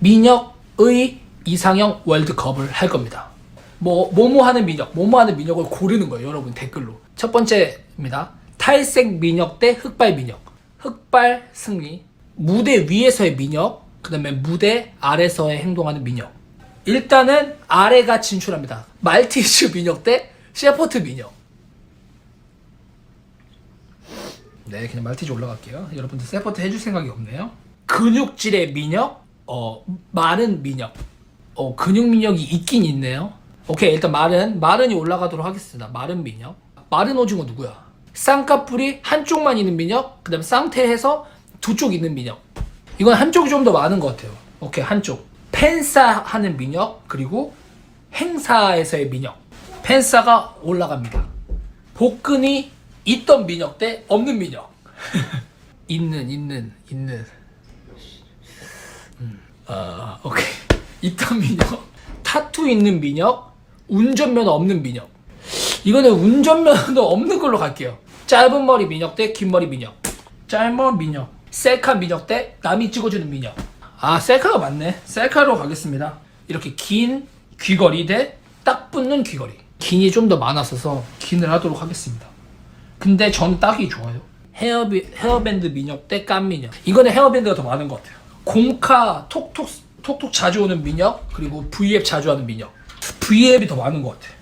민혁의 이상형 월드컵을 할 겁니다. 뭐 뭐뭐 하는 민혁, 뭐뭐 하는 민혁을 고르는 거예요, 여러분 댓글로. 첫 번째입니다. 탈색 민혁 대 흑발 민혁. 흑발 승리. 무대 위에서의 민혁, 그다음에 무대 아래서의 행동하는 민혁. 일단은 아래가 진출합니다. 말티즈 민혁 대 셰퍼트 민혁. 네, 그냥 말티즈 올라갈게요. 여러분들 세퍼트 해줄 생각이 없네요. 근육질의 민혁, 어 마른 민혁, 어 근육 민혁이 있긴 있네요. 오케이, 일단 마른 마른이 올라가도록 하겠습니다. 마른 민혁, 마른 오징어 누구야? 쌍꺼풀이 한쪽만 있는 민혁, 그 다음 쌍태해서 두 쪽 있는 민혁. 이건 한쪽이 좀 더 많은 것 같아요. 오케이, 한쪽. 팬싸 하는 민혁, 그리고 행사에서의 민혁. 팬싸가 올라갑니다. 복근이 있던 민혁 대 없는 민혁. 있는 있는 있는. 음, 아 오케이. 있던 민혁. 타투 있는 민혁. 운전면허 없는 민혁. 이거는 운전면허 없는 걸로 갈게요. 짧은 머리 민혁 대 긴 머리 민혁. 짧은 민혁. 셀카 민혁 대 남이 찍어주는 민혁. 아 셀카가 맞네. 셀카로 가겠습니다. 이렇게 긴 귀걸이 대 딱 붙는 귀걸이. 긴이 좀 더 많았어서 긴을 하도록 하겠습니다. 근데 전 딱이 좋아요. 헤어비, 헤어밴드 민혁 대 깐 민혁. 이거는 헤어밴드가 더 많은 것 같아요. 공카 톡톡 톡톡 자주 오는 민혁 그리고 V앱 자주 하는 민혁. V앱이 더 많은 것 같아.